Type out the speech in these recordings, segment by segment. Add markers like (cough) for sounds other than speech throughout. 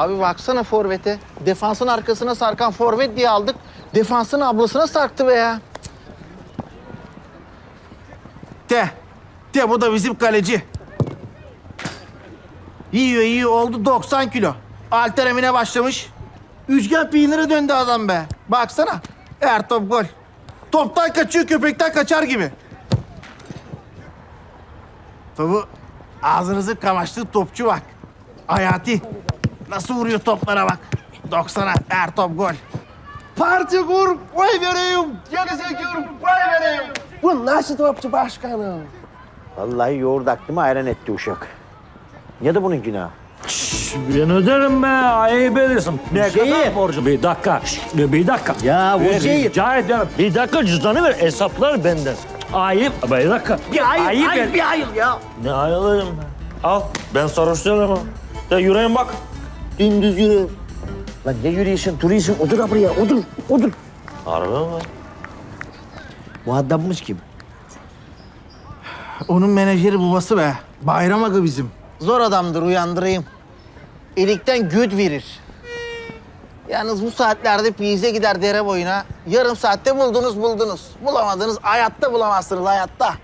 Abi baksana forvete. Defansın arkasına sarkan forvet diye aldık. Defansın ablasına sarktı be ya. De. De bu da bizim kaleci. Yiyor yiyor oldu 90 kilo. Alteremine başlamış. Üçgen peynire döndü adam be. Baksana. Her top gol. Toptan kaçıyor köpekten kaçar gibi. Topu ağzınızı kamaştığı topçu bak. Hayati. Nasıl vuruyor toplara bak. 90'a her top gol. Parti kur, oy vereyim. Gerizekalı, oy vereyim. Bu nasıl topçu başkanım? Vallahi yoğurt aklıma ayran etti uşak. Ya da bunun günahı. Ben öderim be. Ayıp edersin. Ne Şeyi- kadar borcu? Bir dakika. şşt, Bir dakika. Ya şey- Rica ederim. Bir dakika cüzdanı ver. Hesaplar benden. Ayıp. Bir dakika. Bir ayıp, ayıp, et. bir ayıp ya. Ne ayılayım ben? Al. Ben sarhoşlarım. De yüreğim bak. Dümdüz yürü. Lan ne yürüyorsun, duruyorsun? Otur ha buraya, otur, otur. Harbi mi? Bu adamımız kim? Onun menajeri babası be. Bayram Aga bizim. Zor adamdır uyandırayım. Elikten güd verir. Yalnız bu saatlerde piyize gider dere boyuna. Yarım saatte buldunuz buldunuz. Bulamadınız hayatta bulamazsınız hayatta.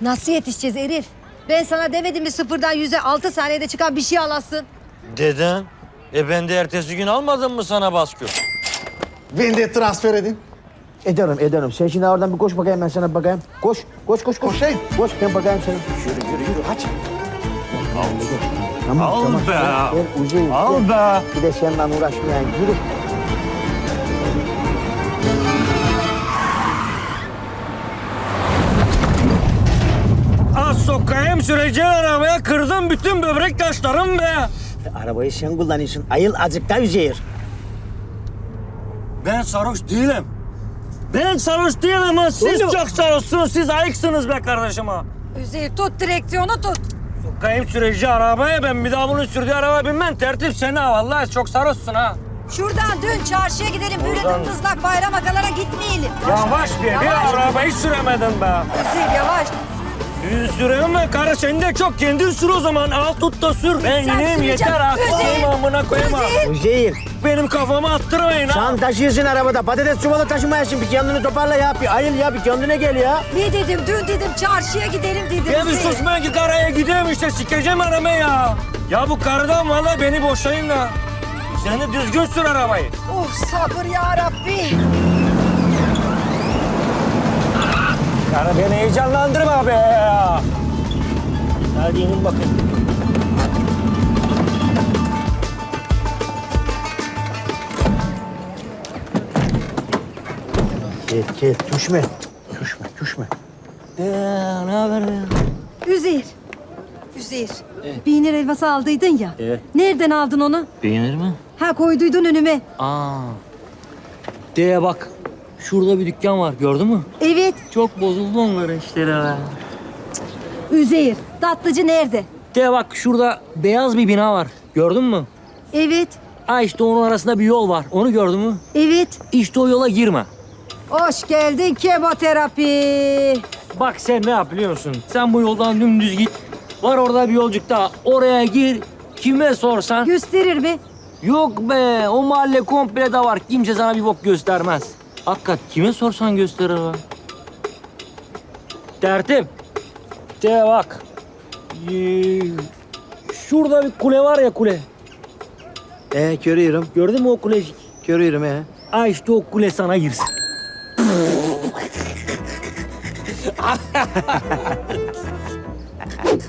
Nasıl yetişeceğiz Elif? Ben sana demedim mi sıfırdan yüze altı saniyede çıkan bir şey alasın? Deden. E ben de ertesi gün almadım mı sana baskı? Beni de transfer edin. Ederim, ederim. Sen şimdi oradan bir koş bakayım ben sana bakayım. Koş, koş, koş, koş. Koşayım. Koş, ben bakayım sana. Yürü, yürü, yürü, hadi. Tamam, Al tamam. be. Gel, uzun. Al gel. be. Bir de senden uğraşmayan, yürü. Az sokayım süreceğin arabaya kırdım bütün böbrek taşlarım be. Arabayı sen kullanıyorsun. Ayıl azıcık daha Üzeyir. Ben sarhoş değilim. Ben sarhoş değilim ama siz mi? çok sarhoşsunuz. Siz ayıksınız be kardeşim ha. Üzeyir tut direksiyonu tut. Sokayım süreci arabaya ben bir daha bunun sürdüğü araba binmem. Tertip seni ha vallahi çok sarhoşsun ha. Şuradan dön çarşıya gidelim. Böyle Oradan- dımdızlak bayram akalara gitmeyelim. Yavaş bir, bir Yavaş. arabayı süremedin be. Üzeyir yavaş. Yürü Sürüyorum ben karı sen de çok kendin sür o zaman. Al tut da sür. Ben Sen süreceksin. yeter. Üzeyir. Koyayım amına. Üzeyir. Üzeyir, Benim kafama attırmayın ha. sen taşıyorsun arabada. Patates çuvalı taşımayasın. Bir kendini toparla ya. Bir ayıl ya, bir kendine gel ya. Ne dedim dün dedim çarşıya gidelim dedim. Ya bir Üzeyir. sus ben git araya gideyim işte sikeceğim arabayı ya. Ya bu karıdan valla beni boşayın da. Sen de düzgün sür arabayı. Oh sabır ya Rabbi. Karı beni heyecanlandırma be ya. Hadi inin bakın. Gel, gel. Düşme. Düşme, düşme. Ya ne haber ya? Üzeyir. Üzeyir. Peynir helvası aldıydın ya. Evet. Nereden aldın onu? Beğenir mi? Ha koyduydun önüme. Aa. Diye bak. Şurada bir dükkan var gördün mü? Evet. Çok bozuldu onların işleri be. Üzeyir. Tatlıcı nerede? De bak şurada beyaz bir bina var. Gördün mü? Evet. Ha işte onun arasında bir yol var. Onu gördün mü? Evet. İşte o yola girme. Hoş geldin kemoterapi. Bak sen ne yap biliyor musun? Sen bu yoldan dümdüz git. Var orada bir yolcuk daha. Oraya gir. Kime sorsan. Gösterir mi? Yok be o mahalle komple de var. Kimse sana bir bok göstermez. Hakikat kime sorsan gösterir be. Tertip. De bak. Ee, şurada bir kule var ya kule. Ee, görüyorum. Gördün mü o kulecik? Görüyorum he. Ha işte o kule sana girsin. (laughs)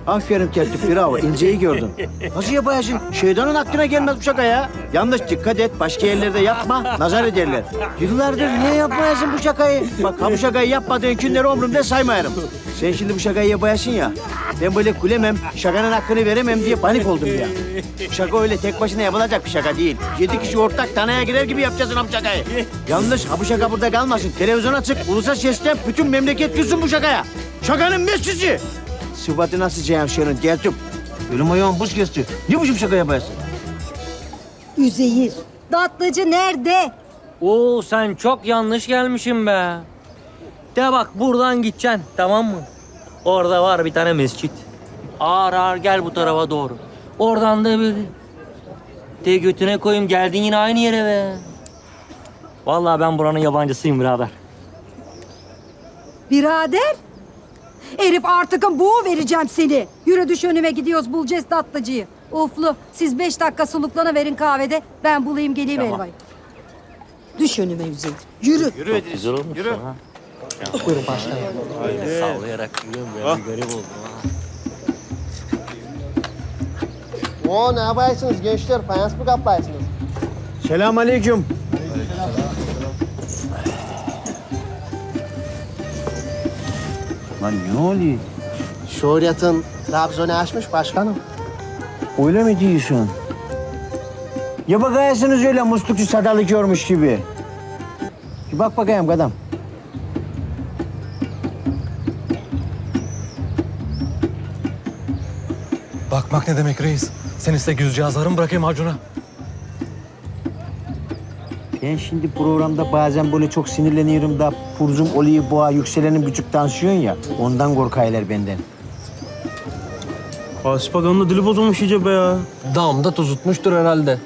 Aferin tertip bravo. İnceyi gördün. Nasıl yaparsın? Şeytanın aklına gelmez bu şaka ya. Yanlış dikkat et. Başka yerlerde yapma. Nazar ederler. Yıllardır niye yapmayasın bu şakayı? Bak ha bu şakayı yapmadığın günleri ömrümde saymayarım. Sen şimdi bu şakayı yapayasın ya. Ben böyle gülemem, şakanın hakkını veremem diye panik oldum ya. Şaka öyle tek başına yapılacak bir şaka değil. Yedi kişi ortak tanaya girer gibi yapacaksın ha bu şakayı. Yanlış ha bu şaka burada kalmasın. Televizyona çık, ulusa seslen, bütün memleket gülsün bu şakaya. Şakanın mescisi. Sıfatı nasıl Ceyhan Şen'in geldim. Ölüm ayağım buz kesti. Ne biçim şaka yapıyorsun? Üzeyir. Tatlıcı nerede? Oo sen çok yanlış gelmişsin be. De bak buradan gideceksin tamam mı? Orada var bir tane mescit. Ağır ağır gel bu tarafa doğru. Oradan da bir Caddeyi götüne koyayım geldin yine aynı yere be. Vallahi ben buranın yabancısıyım birader. Birader. Herif artık bu vereceğim seni. Yürü düş önüme gidiyoruz bulacağız tatlıcıyı. Uflu siz beş dakika suluklana verin kahvede. Ben bulayım geleyim Elva'yı. Düş önüme Üzeyir. Yürü. Güzel olmuş yürü. ha. Buyurun başkanım. Sallayarak yürüyorum ya. Bir garip oldum ha. Oo ne yaparsınız gençler? Fayans mı kaplarsınız? Selam aleyküm. Lan ne oluyor? Şöhret'in Trabzon'u açmış başkanım. Öyle mi diyorsun? Ya bakayasınız öyle muslukçu sadalı görmüş gibi. Bir bak bakayım kadam. Bakmak ne demek reis? Sen iste güzcağızları mı bırakayım Acun'a? Ben şimdi programda bazen böyle çok sinirleniyorum da purzum oluyor boğa yükselenin küçük tansiyon ya. Ondan korkaylar benden. Haspagan'ın da dili bozulmuş iyice be ya. Damda tuzutmuştur herhalde.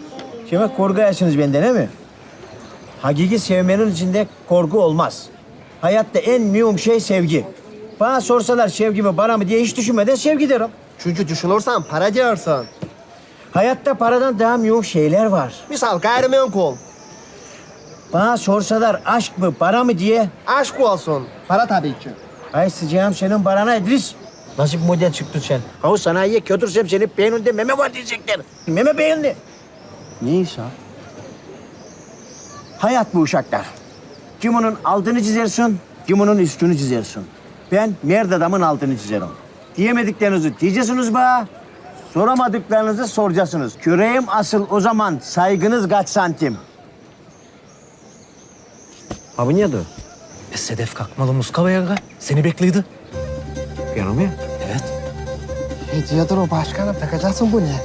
Şimdi korkuyorsunuz benden değil mi? Hakiki sevmenin içinde korku olmaz. Hayatta en mühim şey sevgi. Bana sorsalar sevgi mi bana mı diye hiç düşünmeden sevgi derim. Çünkü düşünürsen para diyorsun. Hayatta paradan daha mühim şeyler var. Misal gayrimenkul. Bana sorsalar aşk mı para mı diye Aşk olsun. Para tabii ki. Ay sıcağım senin barana İdris. Nasıl bir model çıktın sen? Havu sanayiye götürsem seni beyninde meme var diyecekler. Meme beğendi. Neyse. Hayat bu uşaklar. Kim onun altını çizersin, kim onun üstünü çizersin. Ben merd adamın altını çizerim. Diyemediklerinizi diyeceksiniz be. Soramadıklarınızı soracaksınız. Küreğim asıl o zaman saygınız kaç santim? Abi niye dur? E, Sedef kalkmalı Muska Bey aga. Seni bekliydi. Yanım ya. Evet. Ne diyordur o başkanım? Takacaksın bu ne?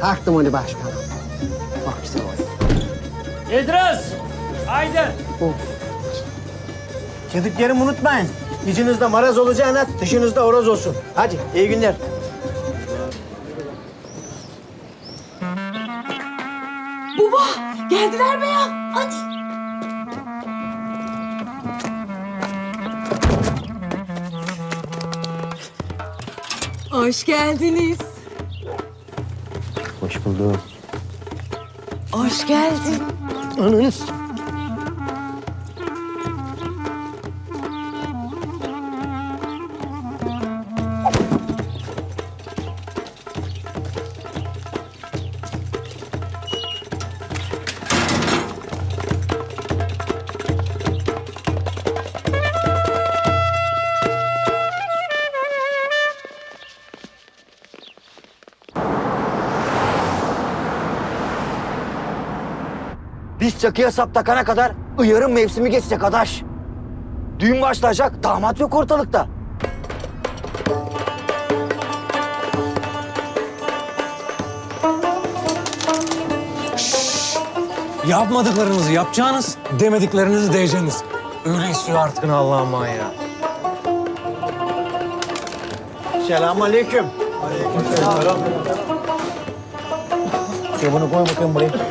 Taktım onu başkanım. Bak işte o. İdris! Haydi! Kediklerimi unutmayın. İçinizde maraz olacağına dışınızda horoz olsun. Hadi iyi günler. Geldiler be ya. Hadi. Hoş geldiniz. Hoş bulduk. Hoş geldin. Biz çakıya sap takana kadar ıyarın mevsimi geçecek adaş. Düğün başlayacak, damat yok ortalıkta. Yapmadıklarınızı yapacağınız, demediklerinizi diyeceğiniz. Öyle istiyor artık Allah'ım ya. Selamun aleyküm. Aleyküm Şey bunu koy bakayım buraya.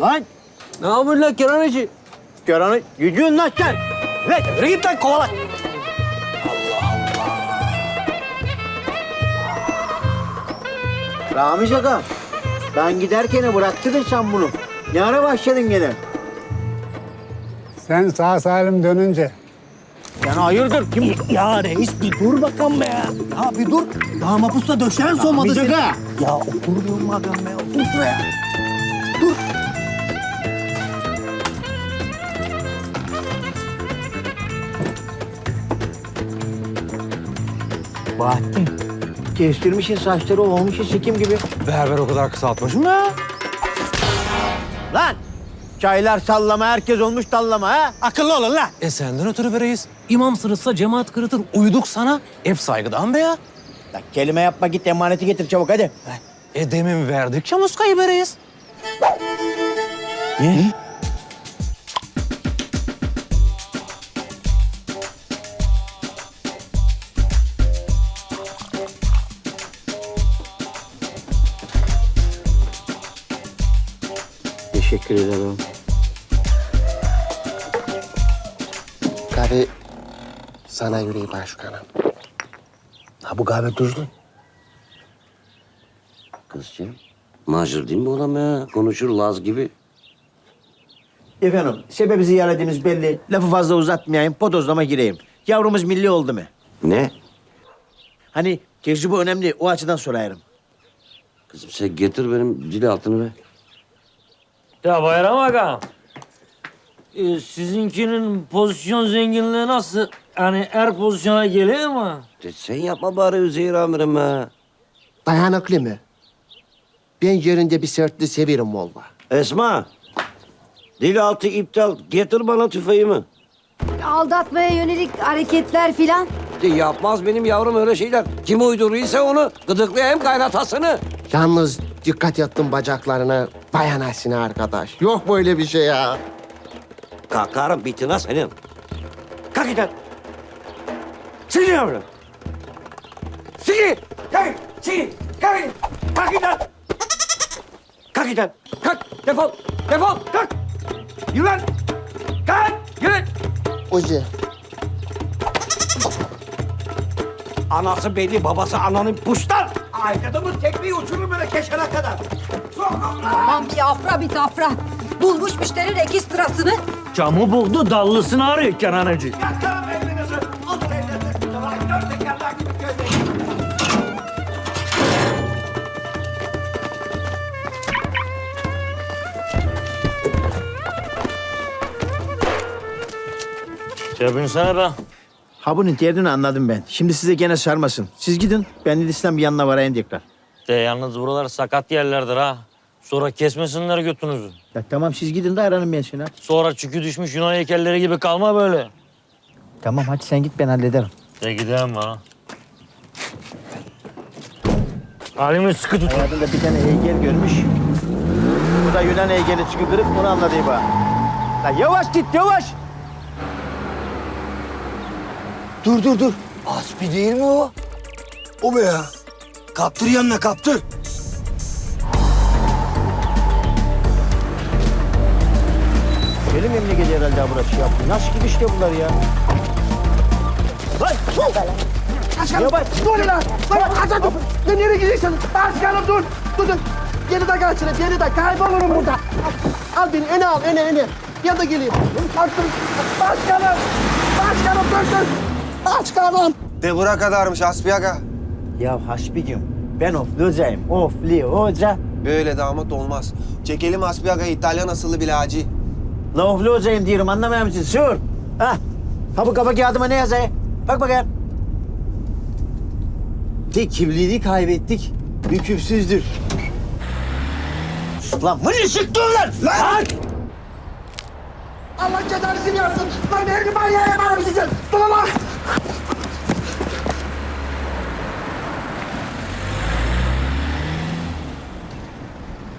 Lan! Ne yapıyorsun lan Kenan Göranı yüzüğün lan sen. Lan yürü git lan kovala. Allah Allah. Ramiz Aga, ben giderken bıraktırdın sen bunu. Ne ara başladın gene? Sen sağ salim dönünce Yani hayırdır? Kim? Ya reis bir dur bakalım be ya. Ya bir dur. Daha mapusta döşen solmadı seni. Ya otur diyorum madem be. Otur şuraya. Dur. Bahattin. Kestirmişsin saçları olmuşsun sikim gibi. Berber o kadar kısaltmış mı? Lan! Çaylar sallama, herkes olmuş tallama ha. Akıllı olun lan. E senden ötürü be reis. İmam sırıtsa cemaat kırıtır. Uyduk sana. Hep saygıdan be ya. Lan kelime yapma git emaneti getir çabuk hadi. E demin verdikçe muskayı be reis. Ne? Teşekkür ederim. Kahve sana yüreği başkanım. Ha bu kahve tuzlu. Kızcığım. Macir değil mi bu adam ya? Konuşur Laz gibi. Efendim sebebi ziyaretimiz belli. Lafı fazla uzatmayayım. Podozlama gireyim. Yavrumuz milli oldu mu? Ne? Hani tecrübe önemli. O açıdan sorarım. Kızım sen getir benim dil altını ver. Ya Bayram Aga. e, sizinkinin pozisyon zenginliği nasıl? Yani er pozisyona geliyor mu? De sen yapma bari Üzeyir amirim ha. Dayanıklı mı? Ben yerinde bir sertli severim valla. Esma. Dil altı iptal. Getir bana tüfeğimi. Aldatmaya yönelik hareketler filan. De yapmaz benim yavrum öyle şeyler. Kim uyduruysa onu gıdıklayayım kaynatasını. Yalnız dikkat ettim bacaklarına. Bayan Asine arkadaş. Yok böyle bir şey ya. Kalkarım bitine senin. Kalk lan. Seni yavrum. Seni. Kalk. Seni. Kalk. Kalk git lan. Kalk git lan. Kalk. Defol. Defol. Kalk. Yürü lan. Kalk. Yürü. Ozi. Anası belli, babası ananın puştan. Arkadamın tekmeyi uçurur böyle keşene kadar. Aman bir afra bir tafra. Bulmuş müşterinin ekstrasını. Camı buldu dallısını arıyor Kenanacı. Yakarım elinizi. Ot elinizi. Dört tekerler gibi gözleyin. Cebinsene be. Ha bunun derdini anladım ben. Şimdi size gene sarmasın. Siz gidin. Ben Lidis'ten bir yanına varayım tekrar. De yalnız buralar sakat yerlerdir ha. Sonra kesmesinler götünüzü. Ya tamam siz gidin de aranın ben seni. hadi. Sonra çükü düşmüş Yunan heykelleri gibi kalma böyle. Tamam hadi sen git ben hallederim. De gidelim ha. Halimi sıkı tut. Hayatında bir tane heykel görmüş. Bu da Yunan heykeli çıkı kırık onu anladı bana. La yavaş git yavaş. Dur dur dur. Aspi değil mi o? O mu ya? Kaptır yanına kaptır. Benim memleketi herhalde burası ya. Nasıl gibi işte bunlar ya? Lan! Başkanım. Yavaş. Dur lan. Lan kaçın. Lan nereye gidiyorsun? Başkanım dur. Dur dur. Beni de kaçırın. Beni de kaybolurum burada. Al beni öne al öne öne. Ya da geleyim. Başkanım. Başkanım dur dur. Başkanım. De bura kadarmış Asbiyaga. Ya Hasbigim ben ofli hocayım. Ofli hoca. Böyle damat olmaz. Çekelim Asbiyaga İtalyan asıllı bilacı. La ofli hocayım diyorum anlamıyor musun? Sür. Ha. Ha bu kafa kağıdıma ne yazıyor? Bak bakayım. De kimliğini kaybettik. Hükümsüzdür. Lan mırışık dur lan! Lan! Allah cezanızı versin. Lan her var ya bana bir şey.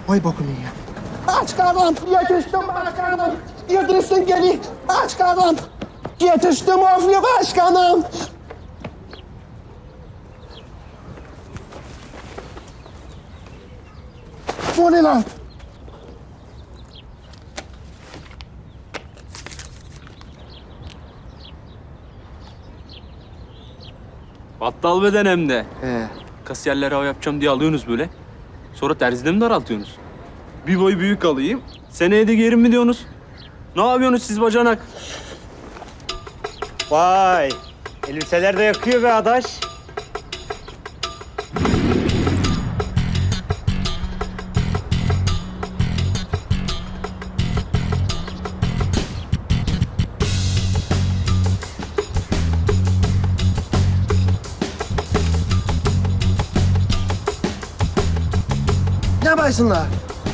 Vay bokunu ya. Aç karnım. Yetiştim başkanım. Yetiştim geli. Aç karnım. Yetiştim ofli başkanım. Bu ne lan? Battal beden hem de. He. Kasiyerlere av yapacağım diye alıyorsunuz böyle. Sonra terzide mi daraltıyorsunuz? Bir boy büyük alayım. Seneye de geri mi diyorsunuz? Ne yapıyorsunuz siz bacanak? Vay! Elbiseler de yakıyor be adaş. Ne yaparsınlar?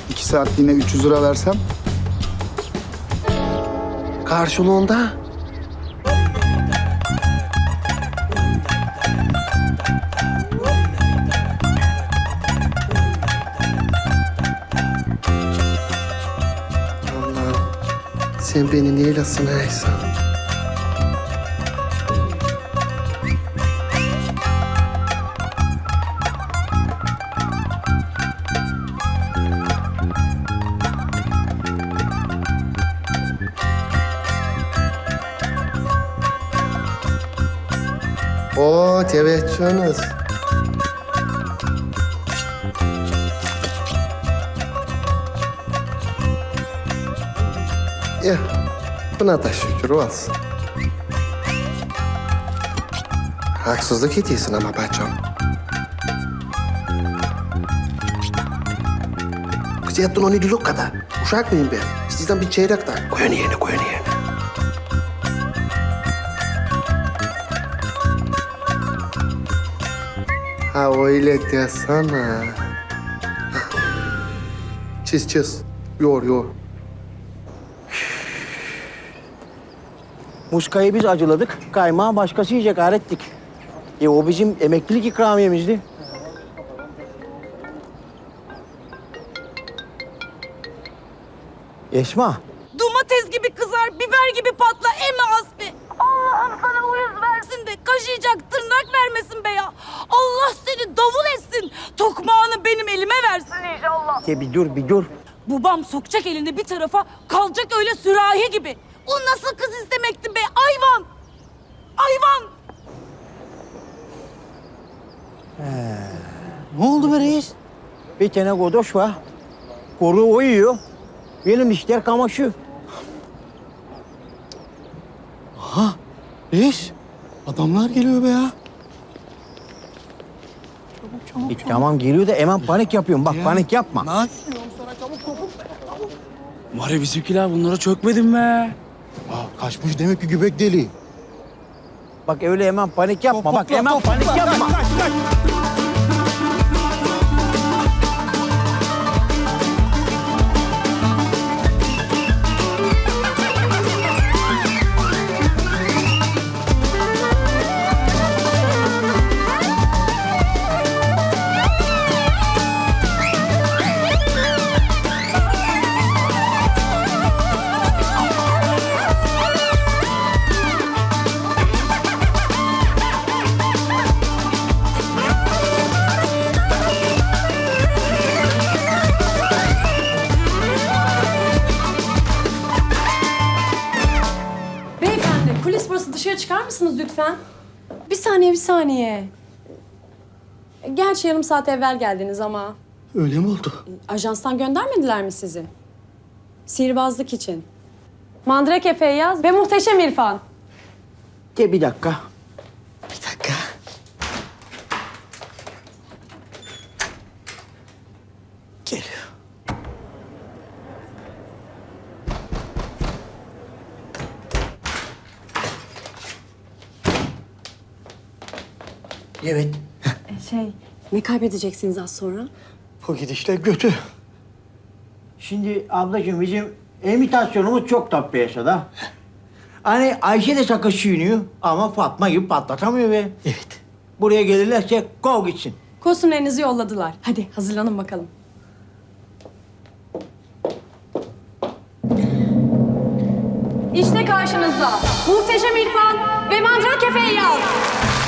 İki saatliğine 300 lira versem Karşılığında sen beni neyle sınaysan? Oo teveccühünüz. Eh, buna da şükür olsun. Haksızlık ediyorsun ama bacım. Kız yattın onu değil o kadar. Uşak mıyım ben? Sizden bir çeyrek daha. Koyun yerine, koyun yerine. Ha öyle desene. Çiz çiz. Yor yor. Muskayı biz acıladık. Kaymağı başkası yiyecek öğrettik. E o bizim emeklilik ikramiyemizdi. Esma, Domates gibi kızar, biber gibi patla emme asbi. Allah'ım sana uyuz versin de kaşıyacak tırnak vermesin be ya. Allah seni davul etsin. Tokmağını benim elime versin inşallah. de bir dur bir dur. Babam sokacak elini bir tarafa kalacak öyle sürahi gibi. O nasıl kız istemekti be hayvan. Hayvan. Ne oldu be reis? Bir tane godoş var. Koru uyuyor. Benim işler kamaşıyor. Aha, reis. Adamlar geliyor be ya. E, tamam geliyor da hemen panik yapıyorum. Bak panik yapma. Var ya bizimkiler bunlara çökmedin be. Kaçmış demek ki göbek deli. Bak öyle hemen panik yapma. Bak hemen panik yapma. Beyefendi, Gerçi yarım saat evvel geldiniz ama Öyle mi oldu? ajanstan göndermediler mi sizi? Sihirbazlık için. Mandrake Feyyaz ve Muhteşem İrfan. De bir dakika. Bir dakika. Geliyor. Evet. Şey, ne kaybedeceksiniz az sonra? Bu gidişle kötü. Şimdi ablacığım bizim imitasyonumuz çok tatlı yaşadı. Hani Ayşe de sakız çiğniyor ama Fatma gibi patlatamıyor be. Evet. Buraya gelirlerse kov gitsin. Kostümlerinizi yolladılar. Hadi hazırlanın bakalım. İşte karşınızda Muhteşem İrfan ve Mandrake Feyyaz. Bu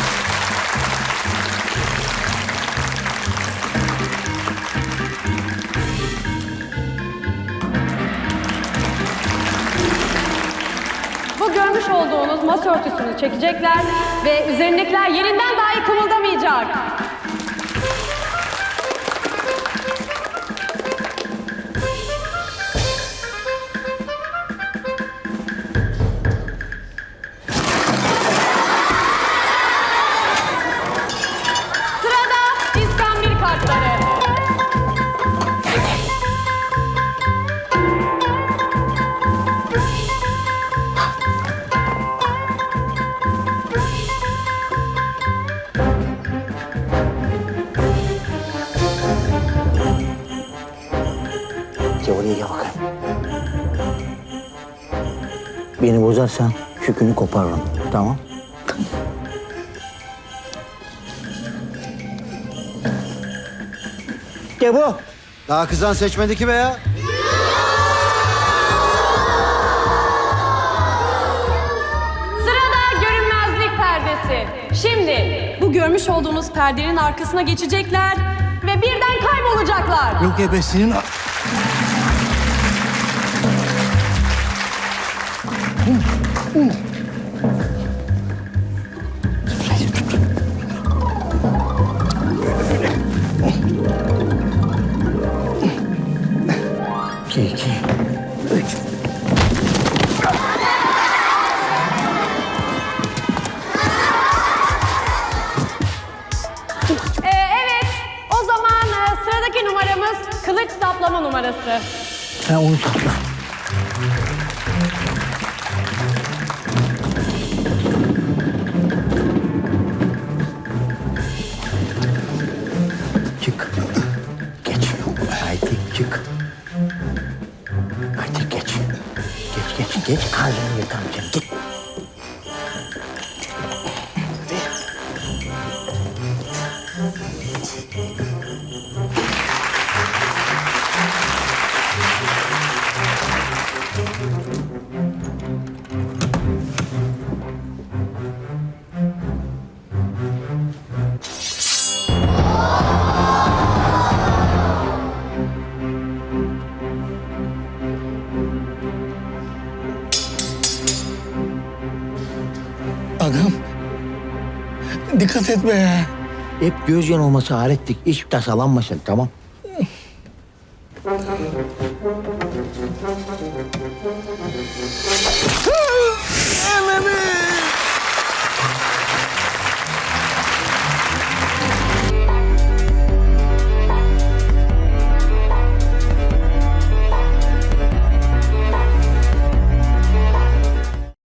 görmüş olduğunuz masa örtüsünü çekecekler ve üzerindekiler yerinden dahi kımıldamayacak. Beni bozarsan kükünü koparırım. Tamam? De bu. Daha kızan seçmedi ki be ya. Sırada görünmezlik perdesi. Şimdi bu görmüş olduğunuz perdenin arkasına geçecekler ve birden kaybolacaklar. Yok ebesinin... İki, iki, evet, o zaman e, sıradaki numaramız kılıç saplama numarası. Sen onu sapla. Geç kahveni yıkamayacağım. Git. Dikkat et be. Hep göz yanılması alettik. Hiç tasalanmasın tamam.